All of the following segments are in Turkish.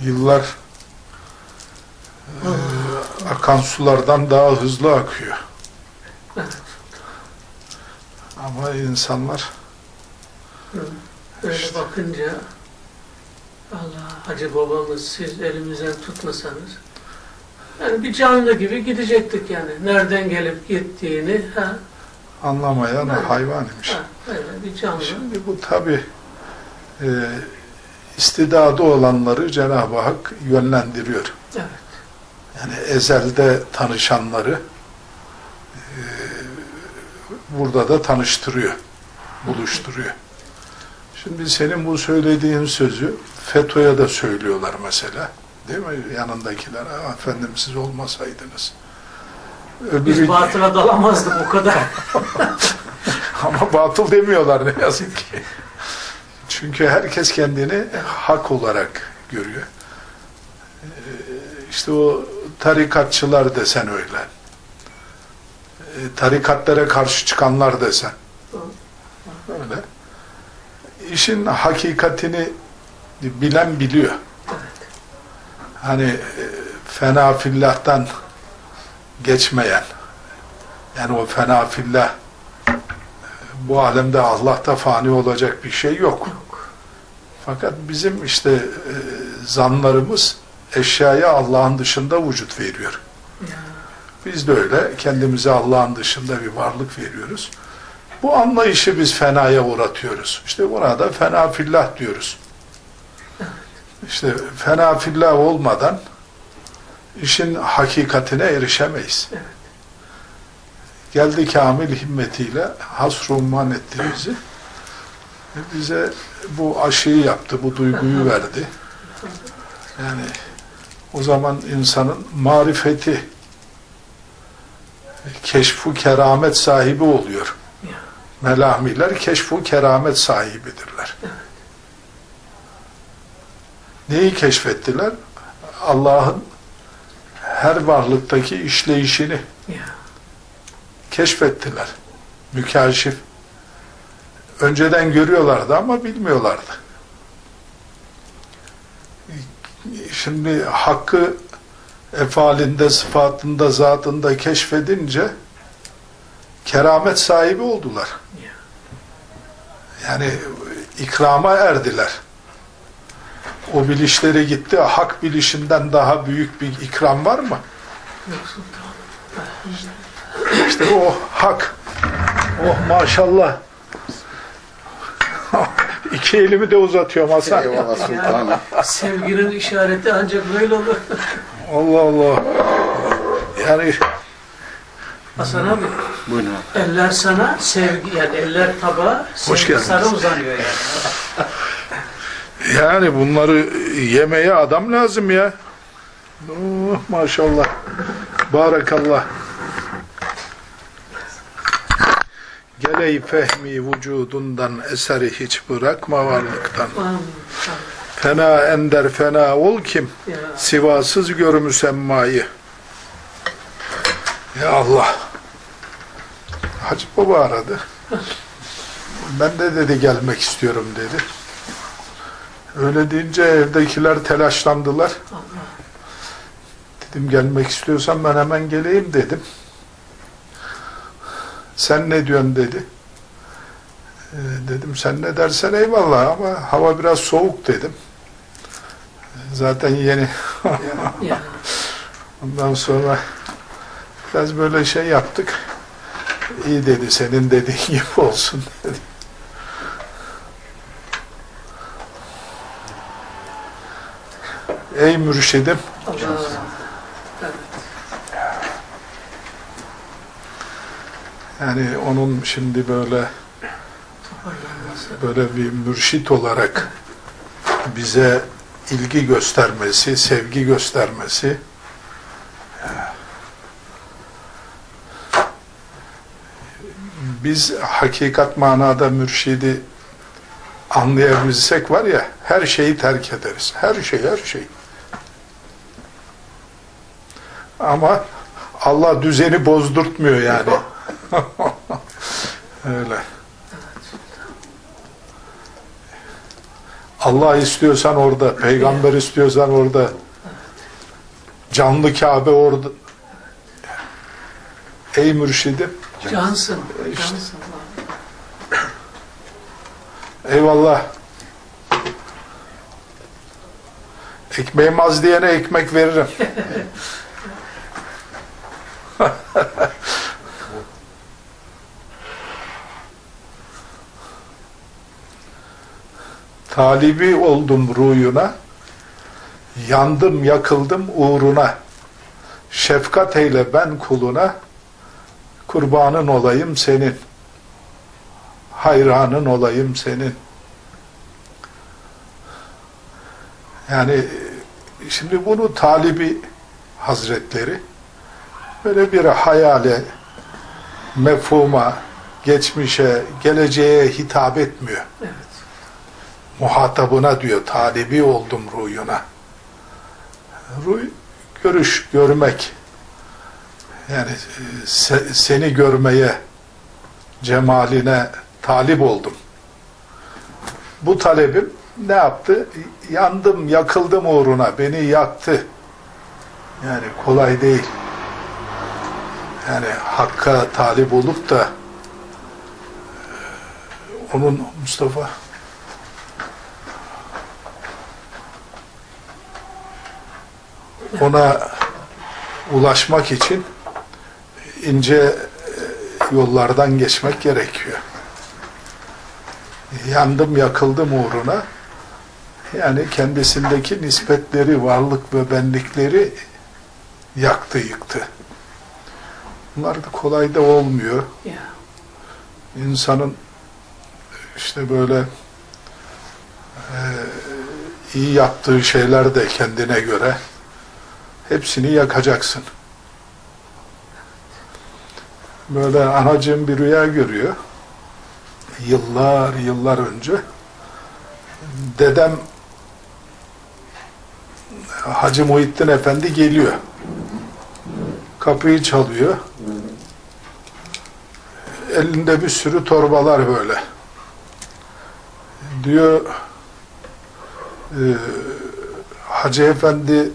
Yıllar e, akan sulardan daha hızlı akıyor. Ama insanlar Öyle bakınca Allah Hacı babamız siz elimizden tutmasanız yani bir canlı gibi gidecektik yani. Nereden gelip gittiğini ha, anlamayan Evet. hayvan imiş. ha öyle bir canlı. Şimdi bu tabi e, istidadı olanları Cenab-ı Hak yönlendiriyor. Evet. Yani ezelde tanışanları e, burada da tanıştırıyor, buluşturuyor. Şimdi senin bu söylediğin sözü FETÖ'ye de söylüyorlar mesela. Değil mi? Yanındakiler, "Aa, efendim siz olmasaydınız. Biz Öbürü, batıla dalamazdık o kadar. ama batıl demiyorlar ne yazık ki. Çünkü herkes kendini hak olarak görüyor. Ee, İşte o tarikatçılar desen öyle. Ee, Tarikatlara karşı çıkanlar desen. Öyle. İşin hakikatini bilen biliyor. Hani e, fena fillahtan geçmeyen yani o fena fillah bu alemde Allah'ta fani olacak bir şey yok. Fakat bizim işte e, zanlarımız eşyaya Allah'ın dışında vücut veriyor. Biz de öyle kendimize Allah'ın dışında bir varlık veriyoruz. Bu anlayışı biz fenaya uğratıyoruz. İşte buna da fena fillah diyoruz. İşte fena fillah olmadan işin hakikatine erişemeyiz. Evet. Geldi kamil himmetiyle hasrumman etti bizi. Bize bu aşıyı yaptı, bu duyguyu verdi. Yani o zaman insanın marifeti, keşfu keramet sahibi oluyor. Melahmiler keşfu keramet sahibidirler. Neyi keşfettiler? Allah'ın her varlıktaki işleyişini. Keşfettiler. Mükaşif. Önceden görüyorlardı ama bilmiyorlardı. Şimdi hakkı efalinde, sıfatında, zatında keşfedince keramet sahibi oldular. Ya. Yani ikrama erdiler. O bilişleri gitti. Hak bilişinden daha büyük bir ikram var mı? Yok sultanım. İşte o hak. Oh maşallah. İki elimi de uzatıyorum Hasan. Eyvallah sultanım. Sevginin işareti ancak böyle olur. Allah Allah. Yani Hasan abi, Buyurun abi. eller sana, sevgi, yani eller tabağa, sevgi sarı uzanıyor yani. yani bunları yemeye adam lazım ya. Oh, maşallah. Barakallah. Geley fehmi vücudundan eseri hiç bırakma varlıktan. Fena ender fena ol kim? Sivasız gör müsemmayı. Ya Allah. Hacı Baba aradı. Ben de dedi gelmek istiyorum dedi. Öyle deyince evdekiler telaşlandılar. Dedim gelmek istiyorsan ben hemen geleyim dedim. Sen ne diyorsun dedi. Ee, dedim sen ne dersen eyvallah ama hava biraz soğuk dedim. Zaten yeni. Ondan sonra biraz böyle şey yaptık. İyi dedi, senin dediğin gibi olsun dedi. Ey mürşidim, Allah. Yani onun şimdi böyle böyle bir mürşit olarak bize ilgi göstermesi, sevgi göstermesi biz hakikat manada mürşidi anlayabilsek var ya her şeyi terk ederiz. Her şey, her şey. Ama Allah düzeni bozdurtmuyor yani. Öyle. Allah istiyorsan orada, peygamber istiyorsan orada. Canlı Kabe orada. Ey mürşidim, Cansın. İşte. Cansın. eyvallah. Ekmeğim az diyene ekmek veririm. Talibi oldum ruyuna, yandım yakıldım uğruna. Şefkat eyle ben kuluna, kurbanın olayım senin. Hayranın olayım senin. Yani şimdi bunu talibi hazretleri böyle bir hayale, mefhuma, geçmişe, geleceğe hitap etmiyor. Evet. Muhatabına diyor, talibi oldum ruyuna. Ruy, görüş, görmek. Yani e, se- seni görmeye, cemaline talip oldum. Bu talebim ne yaptı? Yandım, yakıldım uğruna, beni yaktı. Yani kolay değil. Yani Hakk'a talip olup da e, onun Mustafa ona ulaşmak için ince e, yollardan geçmek gerekiyor. Yandım yakıldım uğruna yani kendisindeki nispetleri, varlık ve benlikleri yaktı yıktı. Bunlar da kolay da olmuyor. İnsanın işte böyle e, iyi yaptığı şeyler de kendine göre hepsini yakacaksın. Böyle anacığım bir rüya görüyor. Yıllar yıllar önce dedem Hacı Muhittin Efendi geliyor. Kapıyı çalıyor. Elinde bir sürü torbalar böyle. Diyor e, Hacı Efendi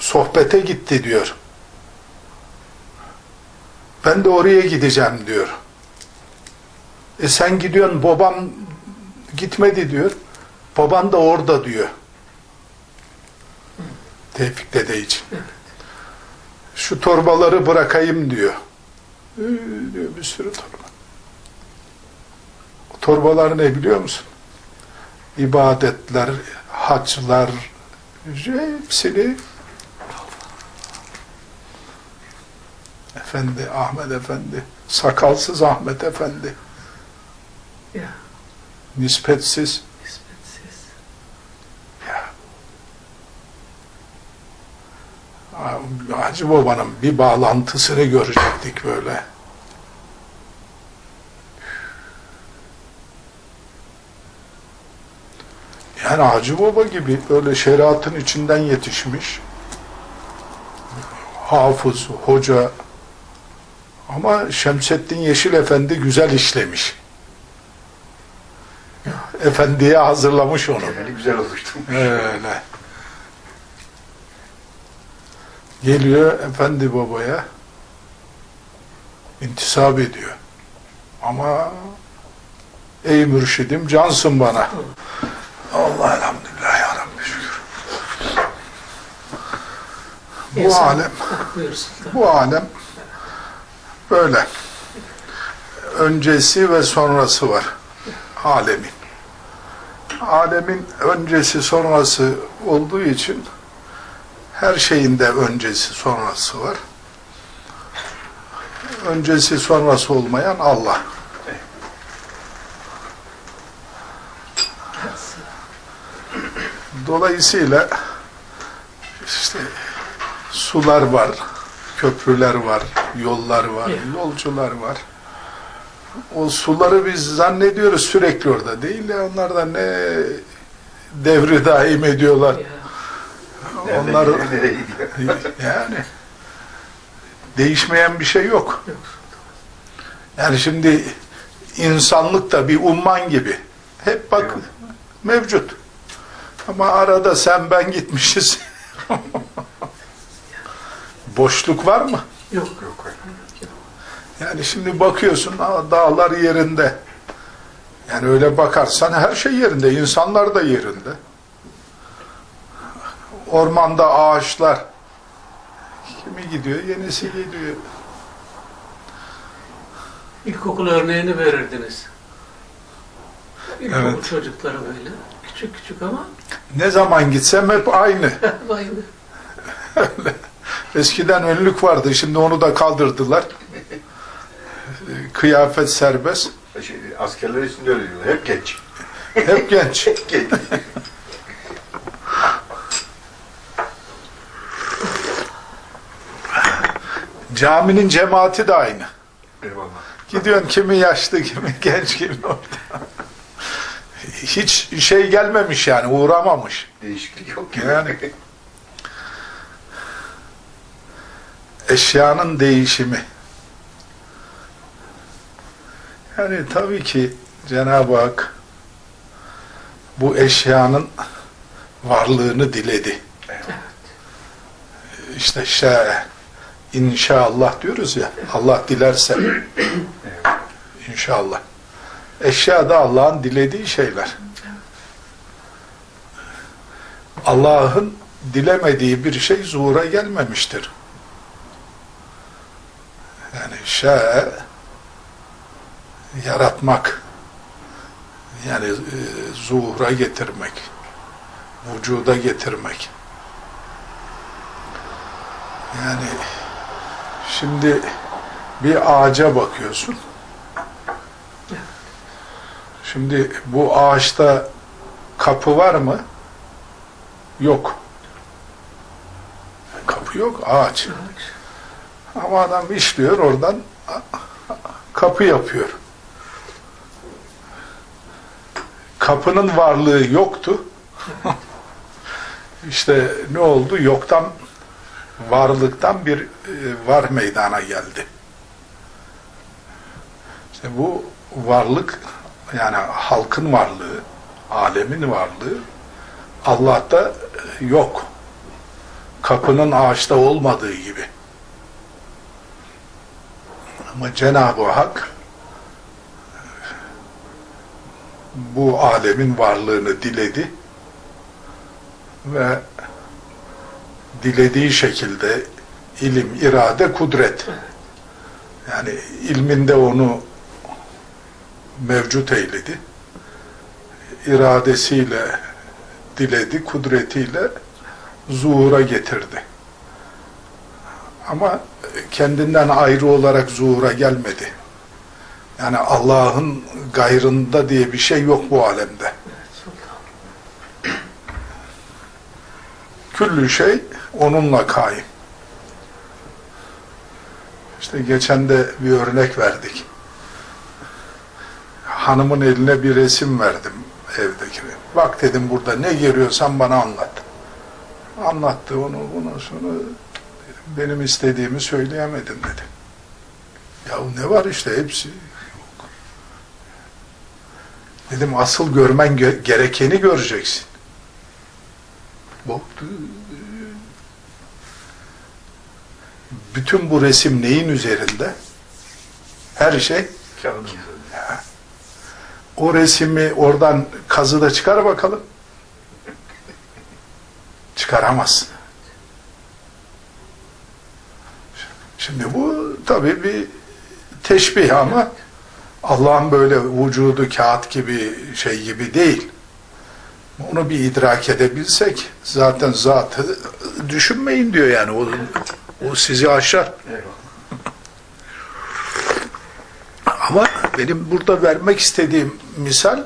sohbete gitti diyor. Ben de oraya gideceğim diyor. E sen gidiyorsun babam gitmedi diyor. Baban da orada diyor. Tevfik dede için. Şu torbaları bırakayım diyor. Ee, diyor bir sürü torba. O torbalar ne biliyor musun? İbadetler, haçlar, hepsini Efendi, Ahmet Efendi, sakalsız Ahmet Efendi, Ya. nispetsiz, Nispetsiz. Hacı Baba'nın bir bağlantısını görecektik böyle. Yani Hacı Baba gibi öyle şeriatın içinden yetişmiş hafız, hoca ama Şemsettin Yeşil Efendi güzel işlemiş. Efendiye hazırlamış onu. Temeli güzel oluşturmuş. Öyle. Geliyor efendi babaya intisap ediyor. Ama ey mürşidim cansın bana. Allah elhamdülillah ya Rabbi şükür. Bu alem, bu alem böyle. Öncesi ve sonrası var alemin. Alemin öncesi sonrası olduğu için her şeyin de öncesi sonrası var. Öncesi sonrası olmayan Allah. Dolayısıyla işte sular var, köprüler var, yollar var, Evet. yolcular var. O suları biz zannediyoruz sürekli orada değil ya onlar da ne devri daim ediyorlar. Ya. Onlar gidiyor, nereye gidiyor? yani değişmeyen bir şey yok. Yok. Yani şimdi insanlık da bir umman gibi. Hep bak Evet. mevcut. Ama arada sen ben gitmişiz. Boşluk var mı? Yok. Yok. Yani şimdi bakıyorsun dağlar yerinde. Yani öyle bakarsan her şey yerinde. insanlar da yerinde. Ormanda ağaçlar. Kimi gidiyor? Yenisi gidiyor. İlkokul örneğini verirdiniz. İlkokul Evet. çocukları böyle. Küçük küçük ama Ne zaman gitsem hep aynı. aynı. Eskiden önlük vardı. Şimdi onu da kaldırdılar. Kıyafet serbest. Şey, askerler için de öyle diyorlar. Hep genç. Hep genç. Hep genç. Caminin cemaati de aynı. Eyvallah. Gidiyorsun kimi yaşlı, kimi genç, kimi orta. Hiç şey gelmemiş yani, uğramamış. Değişiklik yok ki. Yani. Eşyanın değişimi. Yani tabii ki Cenab-ı Hak bu eşyanın varlığını diledi. İşte şa inşallah diyoruz ya Allah dilerse inşallah. Eşya da Allah'ın dilediği şeyler. Allah'ın dilemediği bir şey zuhura gelmemiştir. Yani şa yaratmak yani e, zuhura getirmek vücuda getirmek yani şimdi bir ağaca bakıyorsun şimdi bu ağaçta kapı var mı? Yok. Kapı yok, ağaç. Ama adam işliyor oradan kapı yapıyor. Kapının varlığı yoktu. işte ne oldu? Yoktan varlıktan bir e, var meydana geldi. İşte bu varlık yani halkın varlığı, alemin varlığı Allah'ta yok. Kapının ağaçta olmadığı gibi. Ama Cenab-ı Hak bu alemin varlığını diledi ve dilediği şekilde ilim, irade, kudret yani ilminde onu mevcut eyledi. iradesiyle diledi, kudretiyle zuhura getirdi. Ama kendinden ayrı olarak zuhura gelmedi. Yani Allah'ın gayrında diye bir şey yok bu alemde. Küllü şey onunla kaim. İşte geçen de bir örnek verdik. Hanımın eline bir resim verdim evdekine. Bak dedim burada ne görüyorsan bana anlat. Anlattı onu bunu dedim, benim istediğimi söyleyemedin dedi. Ya ne var işte hepsi yok. Dedim asıl görmen gö- gerekeni göreceksin. Baktı. Bütün bu resim neyin üzerinde? Her şey Kağıdın o resmi oradan kazıda çıkar bakalım. Çıkaramazsın. Şimdi bu tabii bir teşbih ama Allah'ın böyle vücudu kağıt gibi şey gibi değil. Onu bir idrak edebilsek zaten zatı düşünmeyin diyor yani o, o sizi aşar. Ama benim burada vermek istediğim misal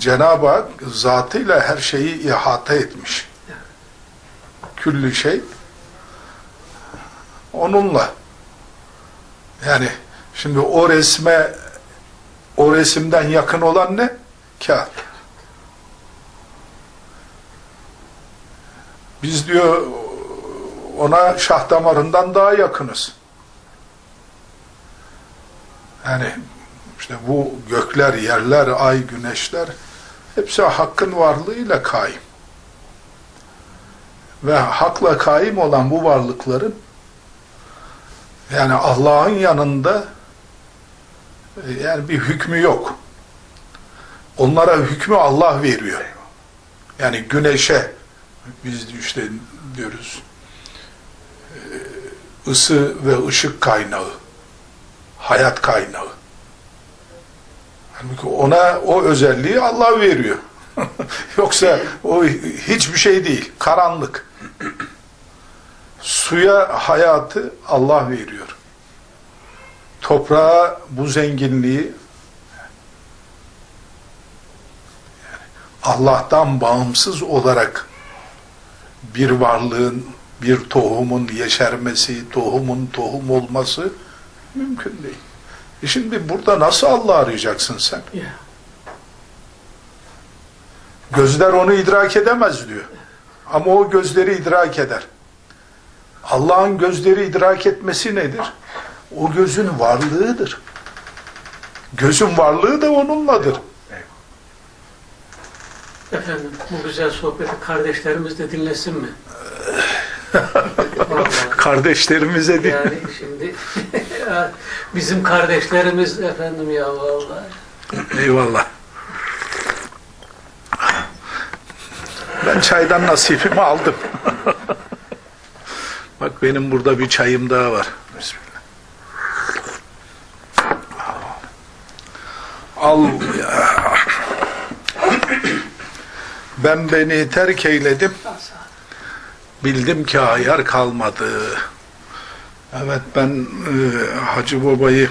Cenab-ı Hak zatıyla her şeyi ihata etmiş. Küllü şey onunla. Yani şimdi o resme o resimden yakın olan ne? Kağıt. Biz diyor ona şah damarından daha yakınız. Yani işte bu gökler, yerler, ay, güneşler Hepsi hakkın varlığıyla kaim. Ve hakla kaim olan bu varlıkların yani Allah'ın yanında e, yani bir hükmü yok. Onlara hükmü Allah veriyor. Yani güneşe biz işte diyoruz e, ısı ve ışık kaynağı, hayat kaynağı. Halbuki ona o özelliği Allah veriyor. Yoksa o hiçbir şey değil, karanlık. Suya hayatı Allah veriyor. Toprağa bu zenginliği Allah'tan bağımsız olarak bir varlığın, bir tohumun yeşermesi, tohumun tohum olması mümkün değil. E şimdi burada nasıl Allah arayacaksın sen? Gözler onu idrak edemez diyor. Ama o gözleri idrak eder. Allah'ın gözleri idrak etmesi nedir? O gözün varlığıdır. Gözün varlığı da onunladır. Efendim bu güzel sohbeti kardeşlerimiz de dinlesin mi? Kardeşlerimize değil. Yani şimdi bizim kardeşlerimiz efendim ya vallahi. Eyvallah. Ben çaydan nasibimi aldım. Bak benim burada bir çayım daha var. Bismillah. Al. Ben beni terk eyledim. Bildim ki ayar kalmadı. Evet ben e, Hacı Baba'yı